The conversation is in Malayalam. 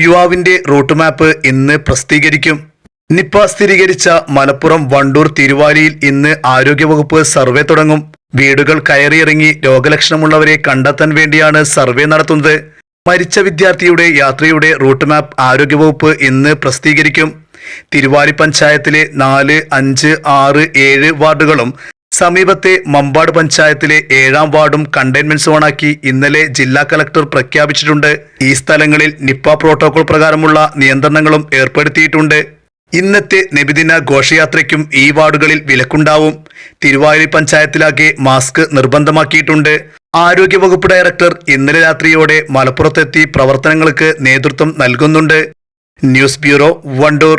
യുവാവിന്റെ റൂട്ട് മാപ്പ് ഇന്ന് പ്രസിദ്ധീകരിക്കും. നിപ സ്ഥിരീകരിച്ച മലപ്പുറം വണ്ടൂർ തിരുവാലിയിൽ ഇന്ന് ആരോഗ്യവകുപ്പ് സർവേ തുടങ്ങും. വീടുകൾ കയറിയിറങ്ങി രോഗലക്ഷണമുള്ളവരെ കണ്ടെത്താൻ വേണ്ടിയാണ് സർവേ നടത്തുന്നത്. മരിച്ച വിദ്യാർത്ഥിയുടെ യാത്രയുടെ റൂട്ട് മാപ്പ് ആരോഗ്യവകുപ്പ് ഇന്ന് പ്രസിദ്ധീകരിക്കും. തിരുവാലി പഞ്ചായത്തിലെ നാല് അഞ്ച് ആറ് ഏഴ് വാർഡുകളും സമീപത്തെ മമ്പാട് പഞ്ചായത്തിലെ ഏഴാം വാർഡും കണ്ടെയ്ൻമെന്റ് സോണാക്കി ഇന്നലെ ജില്ലാ കലക്ടർ പ്രഖ്യാപിച്ചിട്ടുണ്ട്. ഈ സ്ഥലങ്ങളിൽ നിപ്പ പ്രോട്ടോകോൾ പ്രകാരമുള്ള നിയന്ത്രണങ്ങളും ഏർപ്പെടുത്തിയിട്ടുണ്ട്. ഇന്നത്തെ നബിദിന ഘോഷയാത്രയ്ക്കും ഈ വാർഡുകളിൽ വിലക്കുണ്ടാവും. തിരുവായൂർ പഞ്ചായത്തിലാകെ മാസ്ക് നിർബന്ധമാക്കിയിട്ടുണ്ട്. ആരോഗ്യവകുപ്പ് ഡയറക്ടർ ഇന്നലെ രാത്രിയോടെ മലപ്പുറത്തെത്തി പ്രവർത്തനങ്ങൾക്ക് നേതൃത്വം നൽകുന്നുണ്ട്. News bureau Wandoor.